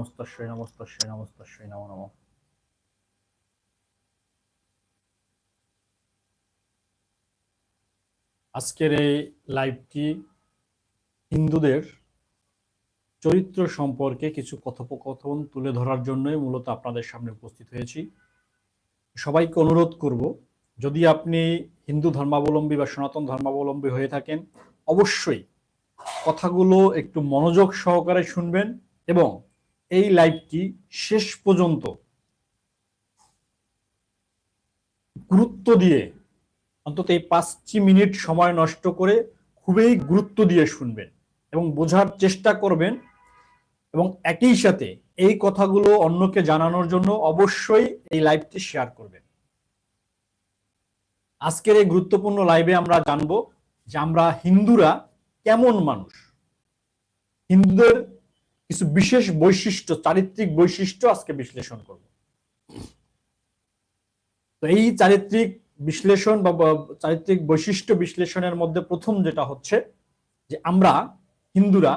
নমস্তস্যই নমস্তস্যই নমস্তস্যই নমো নমঃ আজকের এই লাইভটি হিন্দুদের চরিত্র সম্পর্কে কিছু কথোপকথন তুলে ধরার জন্যই মূলত আপনাদের সামনে উপস্থিত হয়েছি। সবাইকে অনুরোধ করব, যদি আপনি হিন্দু ধর্মাবলম্বী বা সনাতন ধর্মাবলম্বী হয়ে থাকেন, অবশ্যই কথাগুলো একটু মনোযোগ সহকারে শুনবেন এবং এই লাইভটি শেষ পর্যন্ত গুরুত্ব দিয়ে, অন্তত এই পাঁচটি মিনিট সময় নষ্ট করে খুবই গুরুত্ব দিয়ে শুনবেন এবং বোঝার চেষ্টা করবেন এবং একই সাথে এই কথাগুলো অন্যকে জানানোর জন্য অবশ্যই এই লাইভটি শেয়ার করবেন। আজকের এই গুরুত্বপূর্ণ লাইভে আমরা জানব যে আমরা হিন্দুরা কেমন মানুষ? হিন্দুদের কিছু বিশেষ বৈশিষ্ট্য, চারিত্রিক বৈশিষ্ট্য আজকে বিশ্লেষণ করব। তো এই চারিত্রিক বিশ্লেষণ বা চারিত্রিক বৈশিষ্ট্য বিশ্লেষণের মধ্যে প্রথম যেটা হচ্ছে যে আমরা হিন্দুরা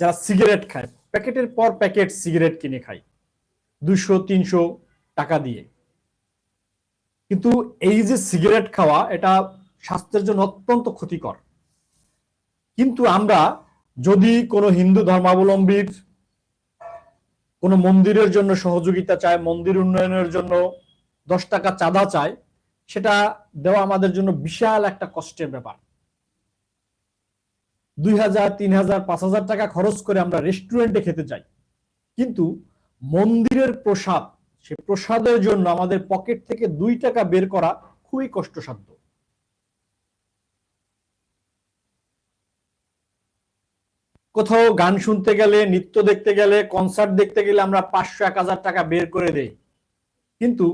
যারা সিগারেট খায়, প্যাকেটের পর প্যাকেট সিগারেট কিনে খাই দুশো তিনশো টাকা দিয়ে। কিন্তু এই যে সিগারেট খাওয়া, এটা স্বাস্থ্যের জন্য অত্যন্ত ক্ষতিকর। কিন্তু আমরা যদি কোনো হিন্দু ধর্মাবলম্বীর কোনো মন্দিরের জন্য সহযোগিতা চায়, মন্দির উন্নয়নের জন্য দশ টাকা চাঁদা চায়, সেটা দেওয়া আমাদের জন্য বিশাল একটা কষ্টের ব্যাপার। দুই হাজার, তিন হাজার, পাঁচ হাজার টাকা খরচ করে আমরা রেস্টুরেন্টে খেতে যাই কিন্তু মন্দিরের প্রসাদ, সে প্রসাদের জন্য আমাদের পকেট থেকে দুই টাকা বের করা খুবই কষ্টসাধ্য। কোথাও গান শুনতে গেলে, নৃত্য দেখতে গেলে কনসার্ট দেখতে গেলে আমরা পাঁচশো, এক হাজার টাকা বের করে দেই। কিন্তু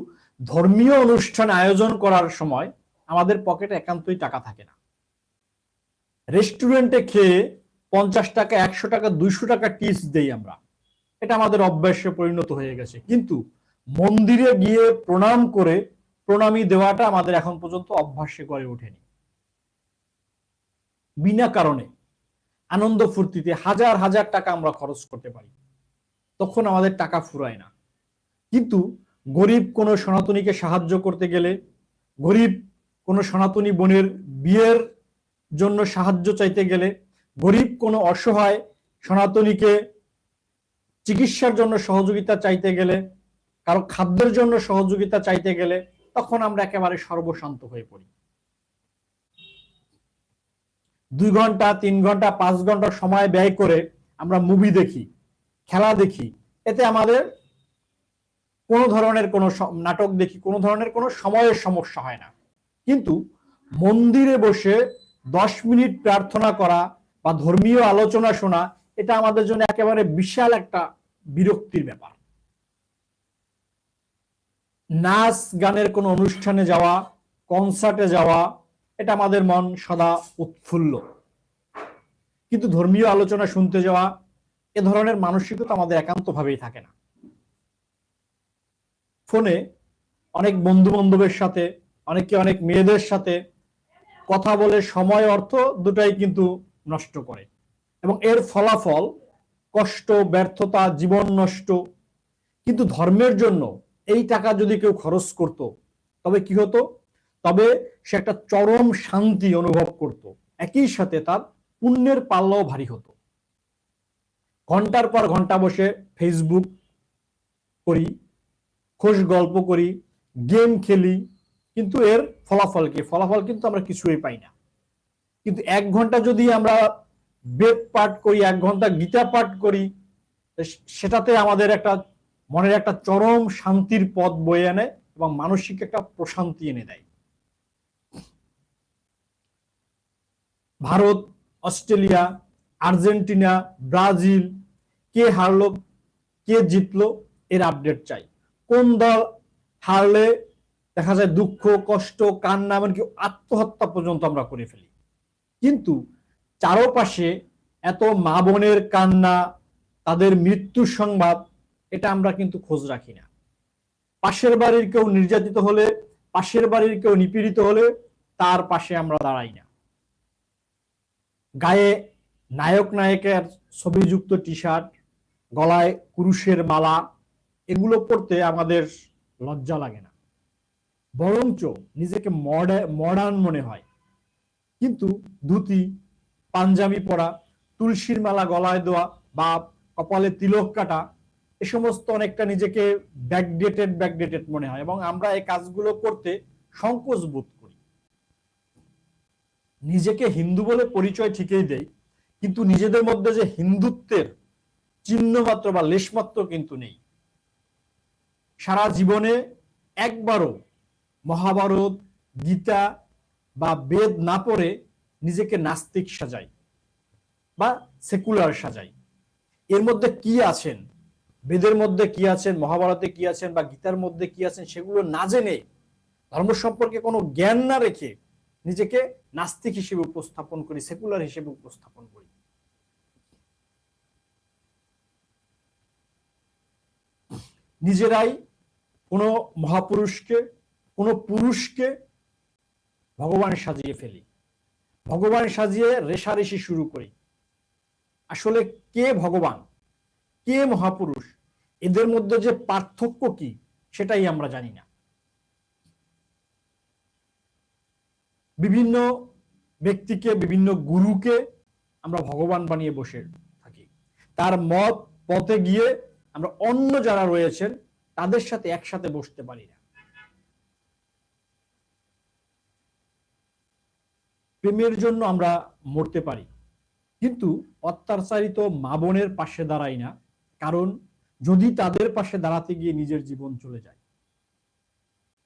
ধর্মীয় অনুষ্ঠান আয়োজন করার সময় আমাদের পকেটে একান্তই টাকা থাকে না। রেস্টুরেন্টে খেয়ে পঞ্চাশ টাকা, একশো টাকা, দুইশো টাকা টিপস দেই আমরা। এটা আমাদের অভ্যাসে পরিণত হয়ে গেছে। কিন্তু মন্দিরে গিয়ে প্রণাম করে প্রণামী দেওয়াটা আমাদের এখন পর্যন্ত অভ্যাসে করে ওঠেনি। বিনা কারণে আনন্দ ফুর্তিতে হাজার হাজার টাকা আমরা খরচ করতে পারি। তখন আমাদের টাকা ফুরায় না। কিন্তু গরিব কোনো সনাতনীকে সাহায্য করতে গেলে, গরিব কোনো সনাতনী বোনের বিয়ের জন্য সাহায্য চাইতে গেলে, গরিব কোনো অসহায় সনাতনীকে চিকিৎসার জন্য সহযোগিতা চাইতে গেলে, কারও খাদ্যের জন্য সহযোগিতা চাইতে গেলে, তখন আমরা একেবারে সর্বশান্ত হয়ে পড়ি। দুই ঘণ্টা, তিন ঘণ্টা, পাঁচ ঘণ্টা সময় ব্যয় করে আমরা মুভি দেখি, খেলা দেখি। এতে আমাদের কোনো ধরনের কোনো নাটক দেখি, কোনো ধরনের কোনো সময়ের সমস্যা হয় না। কিন্তু মন্দিরে বসে দশ মিনিট প্রার্থনা করা বা ধর্মীয় আলোচনা শোনা, এটা আমাদের জন্য একেবারে বিশাল একটা বিরক্তির ব্যাপার। নাচ গানের কোনো অনুষ্ঠানে যাওয়া কনসার্টে যাওয়া এটা আমাদের মন সদা উৎফুল্ল। কিন্তু ধর্মীয় আলোচনা শুনতে যাওয়া, এ ধরনের মানসিকতা আমাদের একান্তভাবেই থাকে না। ফোনে অনেক বন্ধু বান্ধবের সাথে, অনেকে অনেক মেয়েদের সাথে কথা বলে সময়, অর্থ দুটাই কিন্তু নষ্ট করে। এবং এর ফলাফল কষ্ট, ব্যর্থতা, জীবন নষ্ট। কিন্তু ধর্মের জন্য এই টাকা যদি কেউ খরচ করত, তবে কি হতো? তবে সে একটা চরম শান্তি অনুভব করত। একই সাথে তার পুণ্যের পাল্লাও ভারী হতো। ঘণ্টার পর ঘণ্টা বসে ফেসবুক করি, খোশ গল্প করি গেম খেলি, কিন্তু এর ফলাফল কি? ফলাফল কিন্তু আমরা কিছুই পাই না। কিন্তু এক ঘণ্টা যদি আমরা বেদ পাঠ করি, এক ঘণ্টা গীতা পাঠ করি সেটাতে আমাদের একটা মনের একটা চরম শান্তির পথ বয়ে আনে এবং মানসিক একটা প্রশান্তি এনে দেয়। ভারত, অস্ট্রেলিয়া, আর্জেন্টিনা, ব্রাজিল, কে হারলো, কে জিতলো, এর আপডেট চাই। কোন দল হারলে দেখা যায় দুঃখ, কষ্ট, কান্না, এমনকি আত্মহত্যা পর্যন্ত আমরা করে ফেলি। কিন্তু চারপাশে এত মা বোনের কান্না, তাদের মৃত্যুর সংবাদ, এটা আমরা কিন্তু খোঁজ রাখি না। পাশের বাড়ির কেউ নির্যাতিত হলে, পাশের বাড়ির কেউ নিপীড়িত হলে, তার পাশে আমরা দাঁড়াই না। গায়ে নায়ক নায়কের ছবিযুক্ত টি শার্ট গলায় কুরুশের মালা, এগুলো পড়তে আমাদের লজ্জা লাগে না। বরঞ্চ নিজেকে মডার্ন মনে হয়। কিন্তু ধুতি, পাঞ্জাবি পরা, তুলসীর মালা গলায় দেওয়া বা কপালে তিলক কাটা, এ সমস্ত অনেকটা নিজেকে ব্যাকডেটেড ব্যাকডেটেড মনে হয় এবং আমরা এই কাজগুলো করতে সংকোচ বোধ করি। নিজেকে হিন্দু বলে পরিচয় ঠিকই দেয় কিন্তু নিজেদের মধ্যে যে হিন্দুত্বের চিহ্ন মাত্র বা লেশমাত্র কিন্তু নেই। সারা জীবনে একবারও মহাভারত, গীতা বা বেদ না পড়ে নিজেকে নাস্তিক সাজাই বা সেকুলার সাজাই। এর মধ্যে কি আছেন? বেদের মধ্যে কি আছেন? মহাভারতে কি আছেন? বা গীতার মধ্যে কি আছেন? সেগুলো না জেনে ধর্ম সম্পর্কে কোনো জ্ঞান না রেখে নিজেকে নাস্তিক হিসেবে উপস্থাপন করি, সেকুলার হিসেবে উপস্থাপন করি। নিজেরাই কোনো মহাপুরুষকে, কোনো পুরুষকে ভগবান সাজিয়ে ফেলি। ভগবান সাজিয়ে রেশারেশি শুরু করি। আসলে কে ভগবান? কে মহাপুরুষ? এদের মধ্যে যে পার্থক্য কি, সেটাই আমরা জানি না। বিভিন্ন ব্যক্তিকে, বিভিন্ন গুরুকে আমরা ভগবান বানিয়ে বসে থাকি। তার মত, পথে গিয়ে আমরা অন্য যারা রয়েছেন, তাদের সাথে একসাথে বসতে পারি না। প্রেমের জন্য আমরা মরতে পারি, কিন্তু অত্যাচারিত মা বোনের পাশে দাঁড়াই না, কারণ যদি তাদের পাশে দাঁড়াতে গিয়ে নিজের জীবন চলে যায়।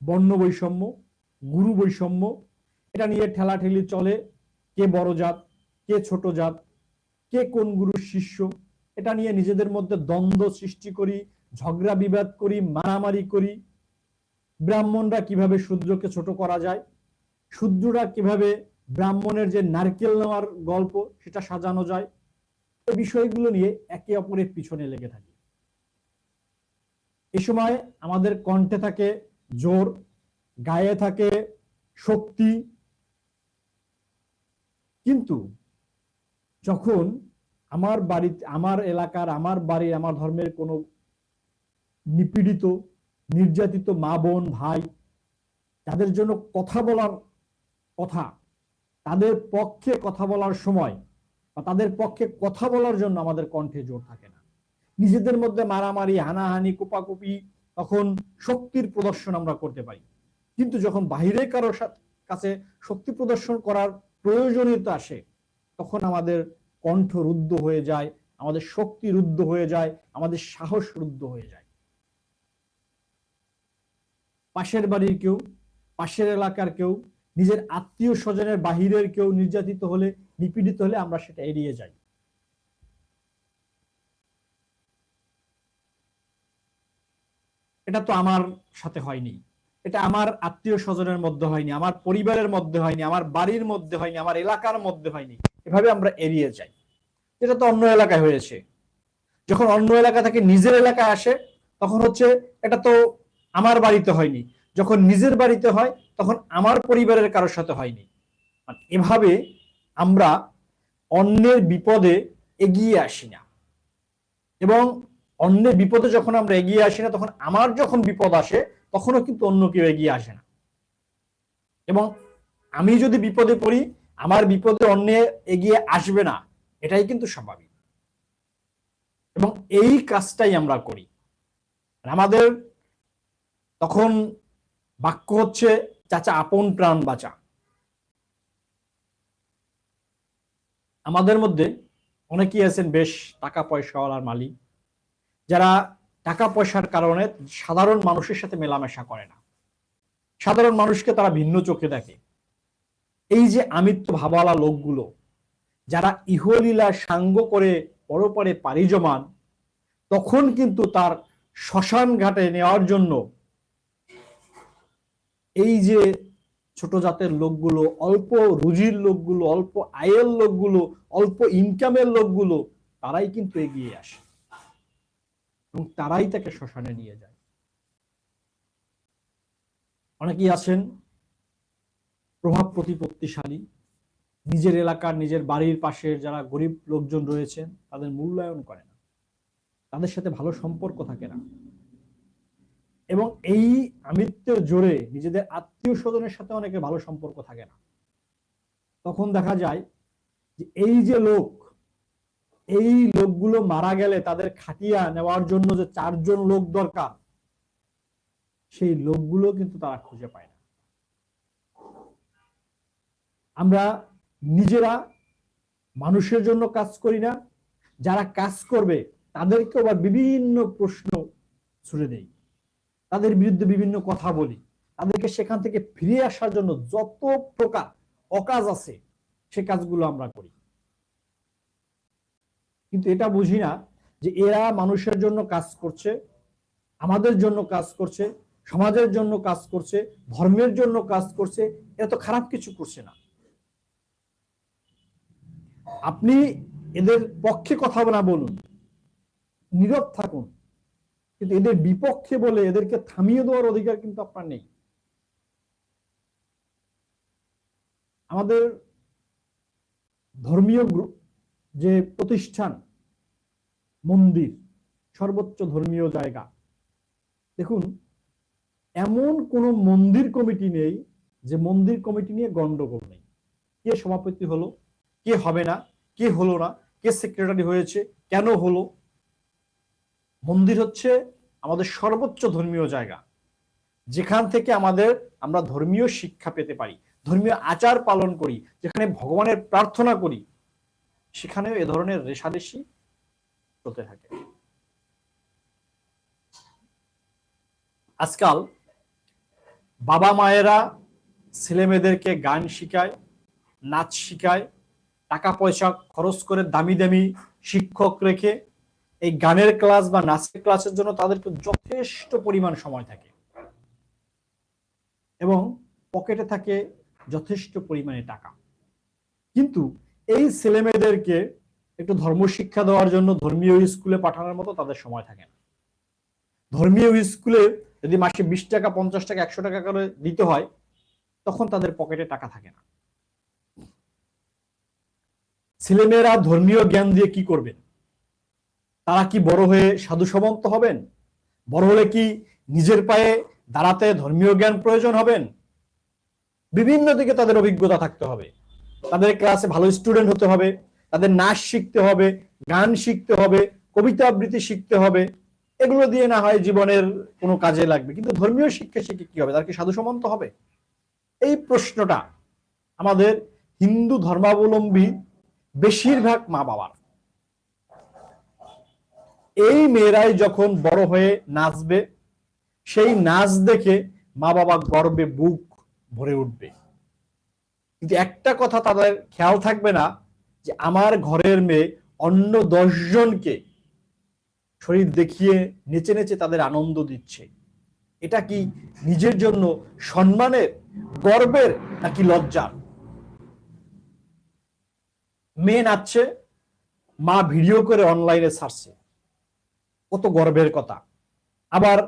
বর্ণ বৈষম্য, গুরু বৈষম্য এটা নিয়ে ঠেলাঠেলি চলে। কে বড় জাত, কে ছোট জাত, কে কোন গুরুর শিষ্য, এটা নিয়ে নিজেদের মধ্যে দ্বন্দ্ব সৃষ্টি করি, ঝগড়া বিবাদ করি, মারামারি করি। ব্রাহ্মণরা কীভাবে শূদ্রকে ছোট করা যায়? শূদ্ররা কীভাবে ব্রাহ্মণের যে নারকেল নেওয়ার গল্প, সেটা সাজানো যায়? এই বিষয়গুলো নিয়ে একে অপরের পিছনে লেগে থাকি। এ সময় আমাদের কণ্ঠে থাকে জোর, গায়ে থাকে শক্তি কিন্তু যখন আমার বাড়িতে আমার এলাকার, আমার বাড়ির আমার ধর্মের কোনো নিপীড়িত, নির্যাতিত মা বোন, ভাই, তাদের জন্য কথা বলার কথা, তাদের পক্ষে কথা বলার সময় বা তাদের পক্ষে কথা বলার জন্য আমাদের কণ্ঠে জোর থাকে না। নিজেদের মধ্যে মারামারি, হানাহানি, কোপাকুপি তখন শক্তির প্রদর্শন আমরা করতে পারি। কিন্তু যখন বাহিরে কারোর কাছে শক্তি প্রদর্শন করার প্রয়োজনীয়তা আসে, তখন আমাদের কণ্ঠ রুদ্ধ হয়ে যায়, আমাদের শক্তি রুদ্ধ হয়ে যায়, আমাদের সাহস রুদ্ধ হয়ে যায়। পাশের বাড়ির কেউ, পাশের এলাকার কেউ, নিজের আত্মীয় স্বজনের বাহিরের কেউ নির্যাতিত হলে, নিপীড়িত হলে আমরা সেটা এড়িয়ে যাই। এটা তো আমার সাথে হয়নি। এটা আমার আত্মীয় স্বজনের মধ্যে হয়নি, আমার পরিবারের মধ্যে হয়নি, আমার বাড়ির মধ্যে হয়নি, আমার এলাকার মধ্যে হয়নি। এভাবে আমরা এড়িয়ে যাই। এটা তো অন্য এলাকায় হয়েছে। যখন অন্য এলাকা থেকে নিজের এলাকায় আসে, তখন হচ্ছে এটা তো আমার বাড়িতে হয়নি। যখন নিজের বাড়িতে হয়, তখন আমার পরিবারের কারোর সাথে হয়নি। এভাবে আমরা অন্যের বিপদে এগিয়ে আসি না। এবং অন্যের বিপদে যখন আমরা এগিয়ে আসি না, তখন আমার যখন বিপদ আসে তখনও কিন্তু অন্য কেউ এগিয়ে আসে না। এবং আমি যদি বিপদে পড়ি, আমার বিপদে অন্য এগিয়ে আসবে না, এটাই কিন্তু স্বাভাবিক। এবং এই কাজটাই আমরা করি। আমাদের তখন বাক্য হচ্ছে, চাচা, আপন প্রাণ বাঁচা। আমাদের মধ্যে অনেকেই আছেন বেশ টাকা পয়সাওয়ালার মালিক, যারা টাকা পয়সার কারণে সাধারণ মানুষের সাথে মেলামেশা করে না। সাধারণ মানুষকে তারা ভিন্ন চোখে দেখে। এই যে আমিত্ব ভাবালা লোকগুলো, যারা ইহলীলা সাঙ্গ করে পরপরে পাড়ি জমান, তখন কিন্তু তার শ্মশান ঘাটে নেওয়ার জন্য এই যে ছোট জাতের লোকগুলো, অল্প রুজির লোকগুলো, অল্প আয়ের লোকগুলো, অল্প ইনকামের লোকগুলো, তারাই কিন্তু এগিয়ে আসে। এবং তারাই তাকে শ্মশানে নিয়ে যায়। অনেকেই আছেন প্রভাব প্রতিপত্তিশালী, নিজের এলাকার নিজের বাড়ির পাশের যারা গরিব লোকজন রয়েছেন, তাদের মূল্যায়ন করে না। তাদের সাথে ভালো সম্পর্ক থাকে না। এবং এই আমিত্বের জোরে নিজেদের আত্মীয় স্বজনের সাথে অনেকের ভালো সম্পর্ক থাকে না। তখন দেখা যায় যে এই যে লোক এই লোকগুলো মারা গেলে তাদের খাটিয়া নেওয়ার জন্য যে চারজন লোক দরকার, সেই লোকগুলো কিন্তু তারা খুঁজে পায় না। আমরা নিজেরা মানুষের জন্য কাজ করি না, যারা কাজ করবে তাদেরকে আবার বিভিন্ন প্রশ্ন ছুড়ে দেই। তাদের বিরুদ্ধে বিভিন্ন কথা বলি। তাদেরকে সেখান থেকে ফিরে আসার জন্য যত প্রকার অকাজ আছে, সে কাজগুলো আমরা করি। কিন্তু এটা বুঝি না যে এরা মানুষের জন্য কাজ করছে, আমাদের জন্য কাজ করছে, সমাজের জন্য কাজ করছে, ধর্মের জন্য কাজ করছে, এরা তো খারাপ কিছু করছে না। আপনি এদের পক্ষে কথা না বলুন, নীরব থাকুন, কিন্তু এদের বিপক্ষে বলে এদেরকে থামিয়ে দেওয়ার অধিকার কিন্তু আপনার নেই। আমাদের ধর্মীয় যে প্রতিষ্ঠান, মন্দির, সর্বোচ্চ ধর্মীয় জায়গা। দেখুন, এমন কোন মন্দির কমিটি নেই যে মন্দির কমিটি নিয়ে গন্ডগোল নেই। কে সভাপতি হলো, কে হবে না, কে হলো না, কে সেক্রেটারি হয়েছে, কেন হলো? মন্দির হচ্ছে আমাদের সর্বোচ্চ ধর্মীয় জায়গা। যেখান থেকে আমাদের আমরা ধর্মীয় শিক্ষা পেতে পারি, ধর্মীয় আচার পালন করি, যেখানে ভগবানের প্রার্থনা করি। সেখানেও এ ধরনের রেশারেশি চলতে থাকে। আজকাল বাবা মায়েরা ছেলে মেয়েদেরকে গান শিখায়, নাচ শিখায় টাকা পয়সা খরচ করে দামি দামি শিক্ষক রেখে এই গানের ক্লাস বা নাচের ক্লাসের জন্য তাদেরকে যথেষ্ট পরিমাণ সময় থাকে এবং পকেটে থাকে যথেষ্ট পরিমাণে টাকা। কিন্তু এই ছেলে মেয়েদেরকে একটু ধর্ম শিক্ষা দেওয়ার জন্য ধর্মীয় স্কুলে পাঠানোর মতো তাদের সময় থাকে না। ধর্মীয় স্কুলে যদি মাসে বিশ টাকা, পঞ্চাশ টাকা, একশো টাকা করে দিতে হয়, তখন তাদের পকেটে টাকা থাকে না। ছেলেমেয়েরা ধর্মীয় জ্ঞান দিয়ে কি করবেন? তারা কি বড় হয়ে সাধু সমন্ত হবেন? বড় হলে কি নিজের পায়ে দাঁড়াতে ধর্মীয় জ্ঞান প্রয়োজন হবেন বিভিন্ন দিকে তাদের অভিজ্ঞতা থাকতে হবে। তাদের ক্লাসে ভালো স্টুডেন্ট হতে হবে, তাদের নাচ শিখতে হবে, গান শিখতে হবে, কবিতা আবৃত্তি শিখতে হবে, এগুলো দিয়ে না হয় জীবনের কোনো কাজে লাগবে। কিন্তু ধর্মীয় শিক্ষা শিখে কি হবে? তার কি সাধু সমন্ত হবে? এই প্রশ্নটা আমাদের হিন্দু ধর্মাবলম্বী বেশিরভাগ মা বাবার এই মেয়েরাই যখন বড় হয়ে নাচবে, সেই নাচ দেখে মা বাবা গর্বে বুক ভরে উঠবে। কিন্তু একটা কথা তাদের খেয়াল থাকবে না, যে আমার ঘরের মেয়ে অন্য দশজনকে শরীর দেখিয়ে নেচে নেচে তাদের আনন্দ দিচ্ছে। এটা কি নিজের জন্য সম্মানের, গর্বের নাকি লজ্জার? মেয়ে নাচছে, মা ভিডিও করে অনলাইনে ছাড়ছে কত গর্বের কথা। আবার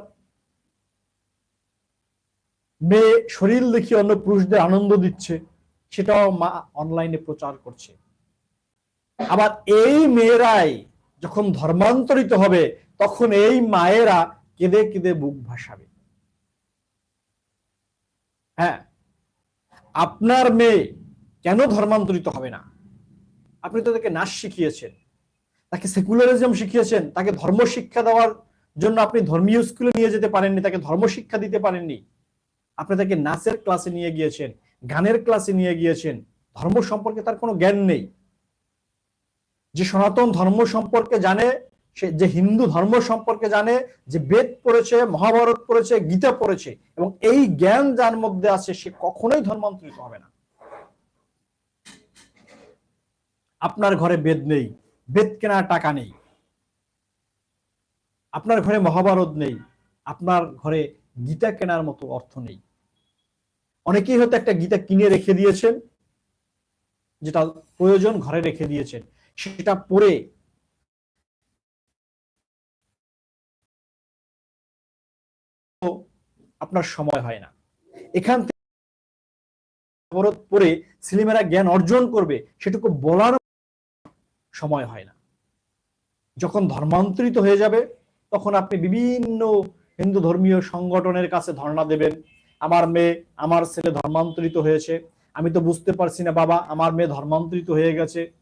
মেয়ে শরীর দেখিয়ে অন্য পুরুষদের আনন্দ দিচ্ছে। সেটাও মা অনলাইনে প্রচার করছে। আবার এই মেয়েরাই যখন ধর্মান্তরিত হবে, তখন এই মায়েরা কেঁদে কেঁদে বুক ভাসাবে। হ্যাঁ আপনার মেয়ে কেন ধর্মান্তরিত হবে না? আপনি তো তাকে নাচ শিখিয়েছেন, তাকে সেকুলারিজম শিখিয়েছেন, তাকে ধর্ম শিক্ষা দেওয়ার জন্য আপনি ধর্মীয় স্কুলে নিয়ে যেতে পারেননি, তাকে ধর্ম শিক্ষা দিতে পারেননি। আপনি তাকে নাচের ক্লাসে নিয়ে গিয়েছেন গানের ক্লাসে নিয়ে গিয়েছেন, ধর্ম সম্পর্কে তার কোনো জ্ঞান নেই। যে সনাতন ধর্ম সম্পর্কে জানে, সে যে হিন্দু ধর্ম সম্পর্কে জানে, যে বেদ পড়েছে, মহাভারত পড়েছে, গীতা পড়েছে, এবং এই জ্ঞান যার মধ্যে আছে, সে কখনোই ধর্মান্তরিত হবে না। আপনার ঘরে বেদ নেই, বেদ কেনার টাকা নেই। আপনার ঘরে মহাভারত নেই, আপনার ঘরে গীতা কেনার মতো অর্থ নেই। অনেকেই হয়তো একটা গীতা কিনে রেখে দিয়েছেন, যেটা প্রয়োজন ঘরে রেখে দিয়েছেন, সেটা পড়ে আপনার সময় হয় না। এখান থেকে পরে ছেলেমেয়েরা জ্ঞান অর্জন করবে, সেটুকু বলার সময় হয় না। যখন ধর্মান্তরিত হয়ে যাবে, তখন আপনি বিভিন্ন হিন্দু ধর্মীয় সংগঠনের কাছে ধর্ণা দেবেন। আমার মেয়ে আমার ছেলে ধর্মান্তরিত হয়েছে। আমি তো বুঝতে পারছি না, বাবা, আমার মেয়ে ধর্মান্তরিত হয়ে গেছে।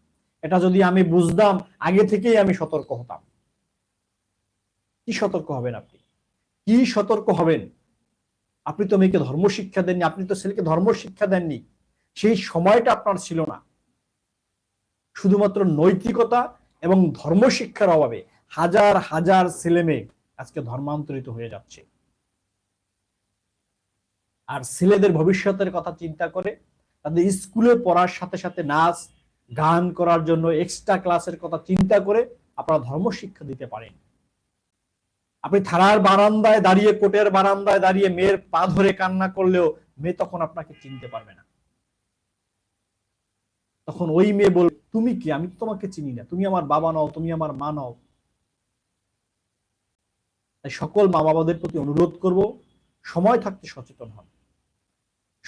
এটা যদি আমি বুঝতাম, আগে থেকেই আমি সতর্ক হতাম। কি সতর্ক হবেন আপনি? কি সতর্ক হবেন? আপনি তো মেয়েকে ধর্ম শিক্ষা দেননি, আপনি তো ছেলেকে ধর্ম শিক্ষা দেননি। সেই সময়টা আপনার ছিল না। শুধুমাত্র নৈতিকতা এবং ধর্ম শিক্ষার অভাবে হাজার হাজার ছেলে মেয়ে আজকে ধর্মান্তরিত হয়ে যাচ্ছে। আর ছেলেদের ভবিষ্যতের কথা চিন্তা করে তাদের স্কুলে পড়ার সাথে সাথে নাচ, গান করার জন্য এক্সট্রা ক্লাসের কথা চিন্তা করে আপনারা ধর্ম শিক্ষা দিতে পারেন। আপনি থানার বারান্দায় দাঁড়িয়ে, কোর্টের বারান্দায় দাঁড়িয়ে মেয়ের পা ধরে কান্না করলেও মেয়ে তখন আপনাকে চিনতে পারবে না। তখন ওই মেয়ে বল তুমি কি? আমি তোমাকে চিনি না। তুমি আমার বাবা নও, তুমি আমার মা নও। তাই সকল মা বাবাদের প্রতি অনুরোধ করব, সময় থাকতে সচেতন হন।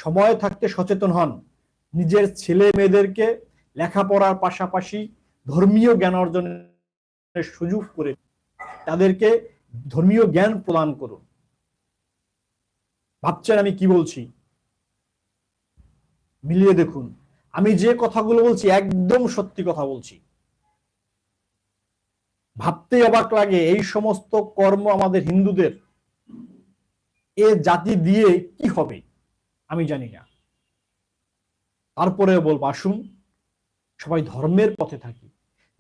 সময় থাকতে সচেতন হন। নিজের ছেলে মেয়েদেরকে লেখাপড়ার পাশাপাশি ধর্মীয় জ্ঞান অর্জনের সুযোগ করে তাদেরকে ধর্মীয় জ্ঞান প্রদান করুন। ভাবছেন আমি কি বলছি? মিলিয়ে দেখুন, আমি যে কথাগুলো বলছি একদম সত্যি কথা বলছি। ভাবতে অবাক লাগে, এই সমস্ত কর্ম আমাদের হিন্দুদের, এ জাতি দিয়ে কি হবে? আমি জানি না। তারপরে বলব, আসুন, সবাই ধর্মের পথে থাকি।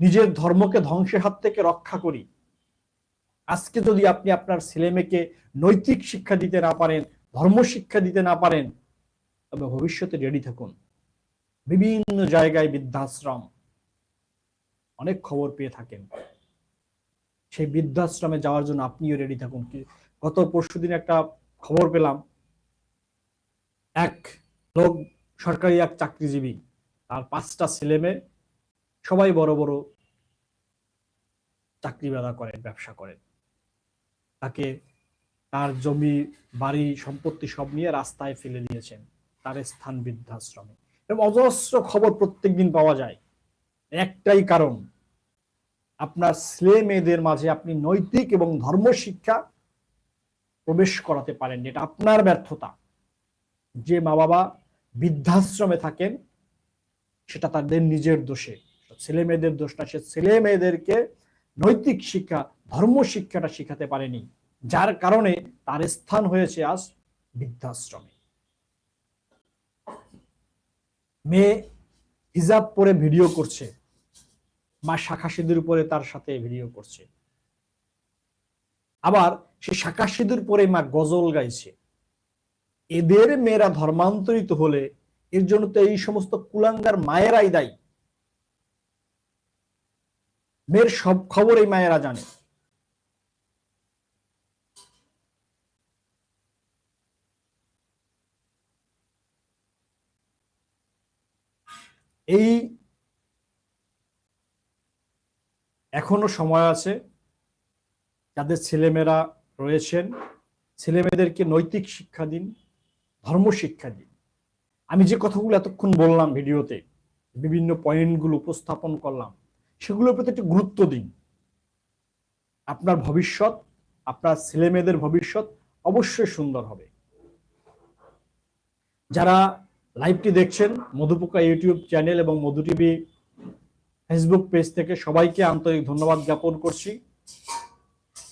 নিজের ধর্মকে ধ্বংসের হাত থেকে রক্ষা করি। আজকে যদি আপনি আপনার ছেলে মেয়েকে নৈতিক শিক্ষা দিতে না পারেন, ধর্ম শিক্ষা দিতে না পারেন, তবে ভবিষ্যতে রেডি থাকুন। বিভিন্ন জায়গায় বৃদ্ধাশ্রম। অনেক খবর পেয়ে থাকেন। সেই বৃদ্ধাশ্রমে যাওয়ার জন্য আপনিও রেডি থাকুন। গত পরশুদিন একটা খবর পেলাম। এক লোক, সরকারি এক চাকরিজীবী, তার পাঁচটা ছেলে মেয়ে, সবাই বড় বড় চাকরি বেদা করেন, ব্যবসা করেন। তাকে তার জমি, বাড়ি, সম্পত্তি সব নিয়ে রাস্তায় ফেলে দিয়েছেন তার স্থান বৃদ্ধাশ্রমে। এবং অজস্র খবর প্রত্যেক দিন পাওয়া যায়। একটাই কারণ, আপনার ছেলে মেয়েদের মাঝে আপনি নৈতিক এবং ধর্ম শিক্ষা প্রবেশ করাতে পারেন এটা আপনার ব্যর্থতা। যে মা বাবা বৃদ্ধাশ্রমে থাকেন, সেটা তাদের নিজের দোষে। ছেলে মেয়েদের দোষ না, সে ছেলে মেয়েদেরকে নৈতিক শিক্ষা, ধর্ম শিক্ষাটা শিখাতে পারেনি। যার কারণে তার স্থান হয়েছে আজ বৃদ্ধাশ্রমে। মেয়ে হিজাব পরে ভিডিও করছে। মা শাখা সিঁদুর পরে তার সাথে ভিডিও করছে। আবার সে শাখা সিঁদুর পরে মা গজল গাইছে। এদের মেয়েরা ধর্মান্তরিত হলে এর জন্য তো এই সমস্ত কুলাঙ্গার মায়েরাই দায়ী। মেয়ের সব খবর এই মায়েরা জানে। এই এখনও সময় আছে যাদের ছেলেমেয়েরা রয়েছেন। ছেলেমেয়েদেরকে নৈতিক শিক্ষা দিন। ধর্ম শিক্ষা দিন আমি যে কথাগুলো এতক্ষণ বললাম ভিডিওতে, বিভিন্ন পয়েন্টগুলো উপস্থাপন করলাম, সেগুলোর প্রতি একটু গুরুত্ব দিন। আপনার ভবিষ্যৎ, আপনার ছেলে মেয়েদের ভবিষ্যৎ অবশ্যই সুন্দর হবে। যারা লাইভটি দেখছেন, মধুপোকা ইউটিউব চ্যানেল এবং মধু টিভি ফেসবুক পেজ থেকে সবাইকে আন্তরিক ধন্যবাদ জ্ঞাপন করছি।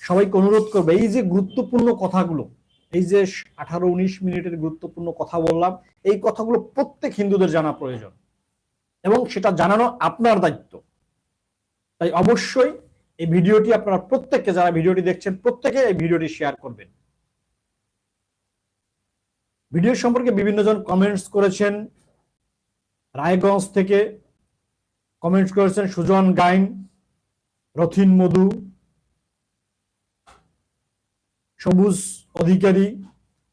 সবাইকে অনুরোধ করবে, এই যে গুরুত্বপূর্ণ কথাগুলো এই যে আঠারো উনিশ মিনিটের গুরুত্বপূর্ণ কথা বললাম, এই কথাগুলো প্রত্যেক হিন্দুদের জানা প্রয়োজন। এবং সেটা জানানো আপনার দায়িত্ব। তাই অবশ্যই এই ভিডিওটি আপনারা প্রত্যেককে, যারা ভিডিওটি দেখছেন, প্রত্যেকে এই ভিডিওটি শেয়ার করবেন। ভিডিও সম্পর্কে বিভিন্ন জন কমেন্টস করেছেন। রায়গঞ্জ থেকে কমেন্টস করেছেন সুজন গাইন, রথিন মধু সবুজ অধিকারী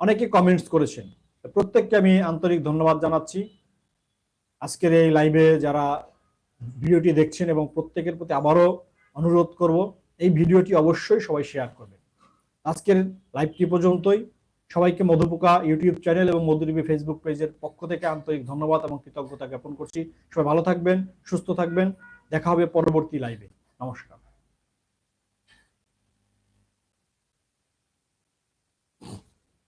অনেকে কমেন্টস করেছেন। প্রত্যেককে আমি আন্তরিক ধন্যবাদ জানাচ্ছি। আজকের এই লাইভে যারা ভিডিওটি দেখছেন এবং প্রত্যেকের প্রতি আবারও অনুরোধ করব, এই ভিডিওটি অবশ্যই সবাই শেয়ার করবেন। আজকের লাইভটি পর্যন্তই। সবাইকে মধুপোকা ইউটিউব চ্যানেল এবং মধুরীবী ফেসবুক পেজের পক্ষ থেকে আন্তরিক ধন্যবাদ এবং কৃতজ্ঞতা জ্ঞাপন করছি। সবাই ভালো থাকবেন, সুস্থ থাকবেন। দেখা হবে পরবর্তী লাইভে নমস্কার।